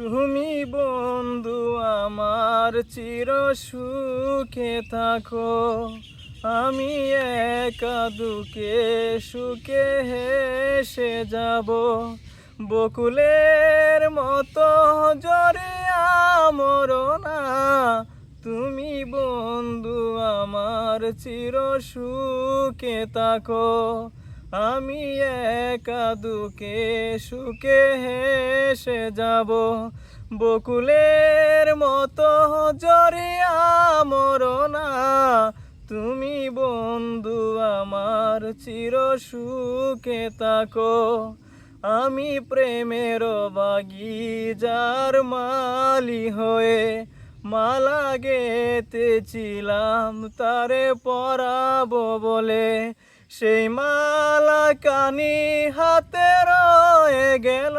তুমি বন্ধু আমার চির সুখে থাকো। আমি একা দুকে সুখে হেসে যাব। বকুলের মতো জরিয়া মরনা তুমি বন্ধু আমার চির সুখে থাকো। আমি একা দুকে সুখে হেসে যাব। বকুলের মতো জরিয়া মরনা তুমি বন্ধু আমার চির সুখে থাকো। আমি প্রেমের বাগি যার মালি হয়ে মালা গেতেছিলাম তারে পরাবো বলে। সেই মালা কানি হাতে রয়ে গেল।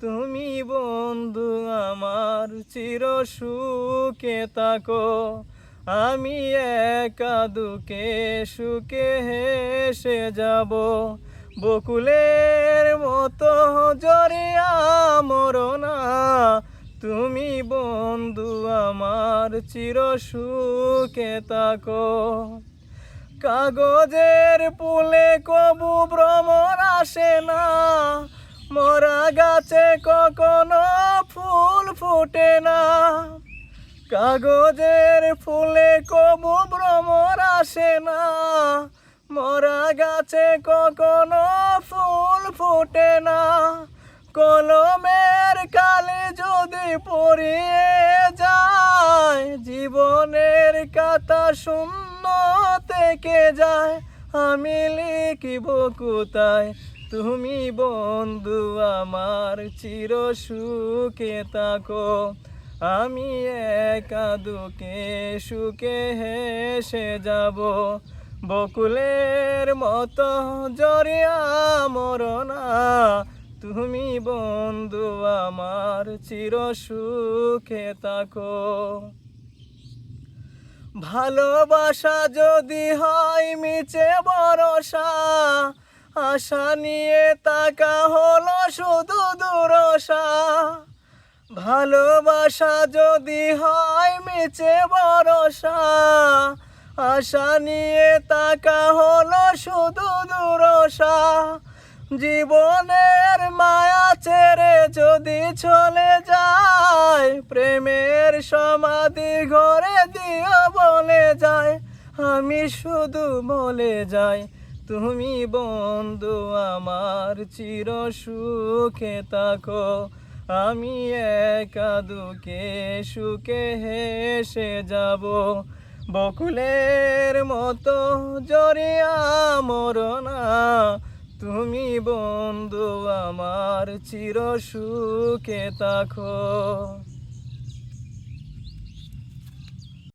তুমি বন্ধু আমার চির সুখে তাকো আমি একা দুকে সুখে হেসে যাব। বকুলের মতো জরিয়া মরনা তুমি বন্ধু আমার চির সুখে থাকো। কাগজের পুলে কবু ভ্রমণ আসে না। মরা গাছে কখনো ফুল ফুটে না। কাগজের ফুলে কবু ভ্রমণ আসে না। মরা গাছে কখনো ফুল ফুটে না। কলমের কালে যদি পড়িয়ে যায়, জীবনের কাতা শূন্য থেকে যায়? আমি লিখিব কোথায়? তুমি বন্ধু আমার চির সুখে থাকো। আমি একা দুকে সুখে হেসে যাব। বকুলের মতো জরিয়া মরনা। তুমি বন্ধু আমার চির সুখে থাকো। ভালোবাসা যদি হয় মিছে ভরসা, আশা নিয়ে তাকা হলো শুধু দুরসা। ভালোবাসা যদি হয় মিছে ভরসা, আশা নিয়ে তাকা হলো শুধু দুরসা। জীবনের মায়া ছেড়ে যদি চলে যায় প্রেমের সমাধি ঘরে দিও বলে যায়। আমি শুধু বলে যাই, তুমি বন্ধু আমার চির সুখে থাকো। আমি একা দুকে সুখে হেসে যাব। বকুলের মতো জরিয়া মরনা তুমি বন্ধু আমার চির সুখে থাকো।